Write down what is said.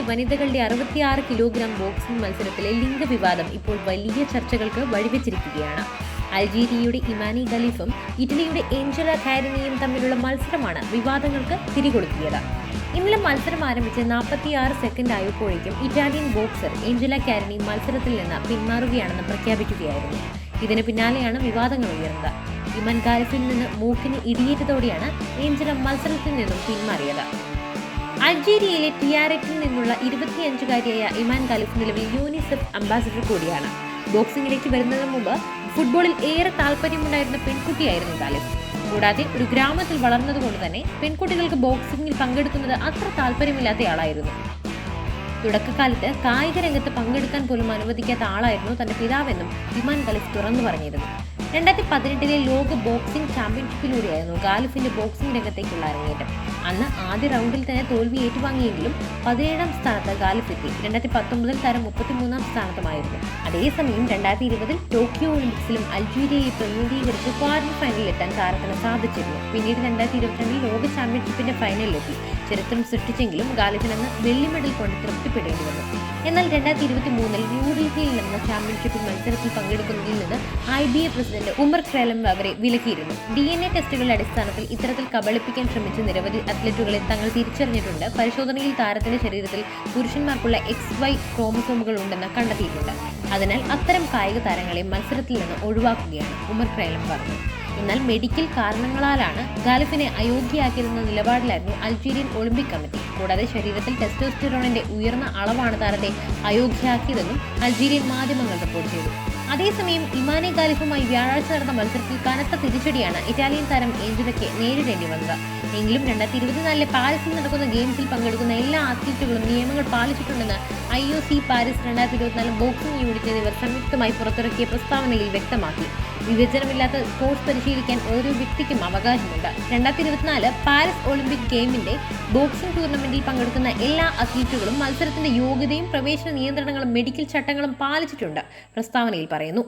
വനിതകളുടെ അറുപത്തിയാറ് kilogram boxing മത്സരത്തിലെ ലിംഗവിവാദം ഇപ്പോൾ വലിയ ചർച്ചകൾക്ക് വഴിവെച്ചിരിക്കുകയാണ്. അൾജീരിയയുടെ ഇമാനി ഖലീഫും ഇറ്റലിയുടെ ഏഞ്ചല ഖാരനിയും തമ്മിലുള്ള മത്സരമാണ് വിവാദങ്ങൾക്ക് തിരികൊളുത്തിയത് ഇന്നലെ മത്സരം ആരംഭിച്ച് നാൽപ്പത്തിയാറ് സെക്കൻഡ് ആയപ്പോഴേക്കും ഇറ്റാലിയൻ ബോക്സർ ഏഞ്ചല കാരിനി മത്സരത്തിൽ നിന്ന് പിന്മാറുകയാണെന്ന് പ്രഖ്യാപിക്കുകയായിരുന്നു. ഇതിന് പിന്നാലെയാണ് വിവാദങ്ങൾ ഉയർന്നത്. ഇമൻ ഖാലിഫിൽ നിന്ന് മൂക്കിന് ഇടിയേറ്റതോടെയാണ് ഏഞ്ചല മത്സരത്തിൽ നിന്നും പിന്മാറിയത്. അൾജീരിയയിലെ ടിയാററ്റിൽ നിന്നുള്ള ഇരുപത്തിയഞ്ചുകാരിയായ ഇമാൻ ഖാലിഫ് നിലവിൽ യൂണിസെഫ് അംബാസിഡർ കൂടിയാണ്. ബോക്സിംഗിലേക്ക് വരുന്നതിന് മുമ്പ് ഫുട്ബോളിൽ ഏറെ താല്പര്യമുണ്ടായിരുന്ന പെൺകുട്ടിയായിരുന്നു ഖാലിഫ്. കൂടാതെ ഒരു ഗ്രാമത്തിൽ വളർന്നതുകൊണ്ട് തന്നെ പെൺകുട്ടികൾക്ക് ബോക്സിംഗിൽ പങ്കെടുക്കുന്നത് അത്ര താല്പര്യമില്ലാത്തയാളായിരുന്നു. തുടക്കകാലത്ത് കായിക രംഗത്ത് പങ്കെടുക്കാൻ പോലും അനുവദിക്കാത്ത ആളായിരുന്നു തന്റെ പിതാവെന്നും ഇമാൻ ഖലിഫ് തുറന്നു പറഞ്ഞിരുന്നു. രണ്ടായിരത്തി പതിനെട്ടിലെ ലോക ബോക്സിംഗ് ചാമ്പ്യൻഷിപ്പിലൂടെയായിരുന്നു ഗാലിഫിന്റെ ബോക്സിംഗ് രംഗത്തേക്കുള്ള അരങ്ങേറ്റം. അന്ന് ആദ്യ റൗണ്ടിൽ തന്നെ തോൽവി ഏറ്റുവാങ്ങിയെങ്കിലും പതിനേഴാം സ്ഥാനത്ത് ഗാലിഫ് എത്തി രണ്ടായിരത്തി പത്തൊമ്പതിൽ താരം മുപ്പത്തിമൂന്നാം സ്ഥാനത്തുമായിരുന്നു. അതേസമയം രണ്ടായിരത്തി ഇരുപതിൽ ടോക്കിയോ ഒളിമ്പിക്സിലും അൽജീരിയയെ പ്രതിനിധീകരിച്ച് ക്വാർട്ടർ ഫൈനലിൽ എത്താൻ താരത്തിന് സാധിച്ചിരുന്നു. പിന്നീട് രണ്ടായിരത്തി ഇരുപത്തിരണ്ടിൽ ലോക ചാമ്പ്യൻഷിപ്പിന്റെ ഫൈനലിലെത്തി. ചരിത്രം സൃഷ്ടിച്ചെങ്കിലും ഗാലിഫിനെന്ന് വെള്ളി മെഡൽ കൊണ്ട് തൃപ്തിപ്പെടേണ്ടി വന്നു. എന്നാൽ രണ്ടായിരത്തി ഇരുപത്തി മൂന്നിൽ ന്യൂഡൽഹിയിൽ നടന്ന ചാമ്പ്യൻഷിപ്പ് മത്സരത്തിൽ പങ്കെടുക്കുന്നതിൽ നിന്ന് I B A president Umar ഖേലം അവരെ വിലക്കിയിരുന്നു. ഡി എൻ എ ടെസ്റ്റുകളുടെ അടിസ്ഥാനത്തിൽ ഇത്തരത്തിൽ കബളിപ്പിക്കാൻ ശ്രമിച്ച നിരവധി അത്ലറ്റുകളെ തങ്ങൾ തിരിച്ചറിഞ്ഞിട്ടുണ്ട്. പരിശോധനയിൽ താരത്തിന്റെ ശരീരത്തിൽ പുരുഷന്മാർക്കുള്ള എക്സ് വൈ ക്രോമസോമുകൾ ഉണ്ടെന്ന് കണ്ടെത്തിയിട്ടുണ്ട്. അതിനാൽ അത്തരം കായിക താരങ്ങളെ മത്സരത്തിൽ നിന്ന് ഒഴിവാക്കുകയാണ് ഉമർ ഖേലം പറഞ്ഞു എന്നാൽ മെഡിക്കൽ കാരണങ്ങളാലാണ് ഗാലിഫിനെ അയോഗ്യയാക്കിയതെന്ന നിലപാടിലായിരുന്നു അൾജീരിയൻ ഒളിമ്പിക് കമ്മിറ്റി. കൂടാതെ ശരീരത്തിൽ ടെസ്റ്റോസ്റ്റിറോണിന്റെ ഉയർന്ന അളവാണ് താരത്തെ അയോഗ്യയാക്കിയതെന്നും അൾജീരിയൻ മാധ്യമങ്ങൾ റിപ്പോർട്ട് ചെയ്തു. അതേസമയം ഇമാനെ ഗാലിഫുമായി വ്യാഴാഴ്ച നടന്ന മത്സരത്തിൽ കനത്ത തിരിച്ചടിയാണ് ഇറ്റാലിയൻ താരം ഏഞ്ചലയ്ക്ക് നേരിടേണ്ടി വന്നത്. എങ്കിലും രണ്ടായിരത്തി ഇരുപത്തിനാലിലെ പാരീസിൽ നടക്കുന്ന ഗെയിംസിൽ പങ്കെടുക്കുന്ന എല്ലാ അത്ലറ്റുകളും നിയമങ്ങൾ പാലിച്ചിട്ടുണ്ടെന്ന് ഐ ഒ സി പാരീസ് രണ്ടായിരത്തി ഇരുപത്തിനാല് ബോക്സിംഗ് യൂണിറ്റ് എന്നിവർ സംയുക്തമായി പുറത്തിറക്കിയ പ്രസ്താവനയിൽ വ്യക്തമാക്കി. വിവേചനമില്ലാത്ത സ്പോർട്സ് പരിശീലിക്കാൻ ഓരോ വ്യക്തിക്കും അവകാശമുണ്ട്. രണ്ടായിരത്തി ഇരുപത്തിനാല് പാരീസ് ഒളിമ്പിക് ഗെയിമിന്റെ ബോക്സിംഗ് ടൂർണമെന്റിൽ പങ്കെടുക്കുന്ന എല്ലാ അത്ലറ്റുകളും മത്സരത്തിന്റെ യോഗ്യതയും പ്രവേശന നിയന്ത്രണങ്ങളും മെഡിക്കൽ ചട്ടങ്ങളും പാലിച്ചിട്ടുണ്ട് പ്രസ്താവനയിൽ പറയുന്നു.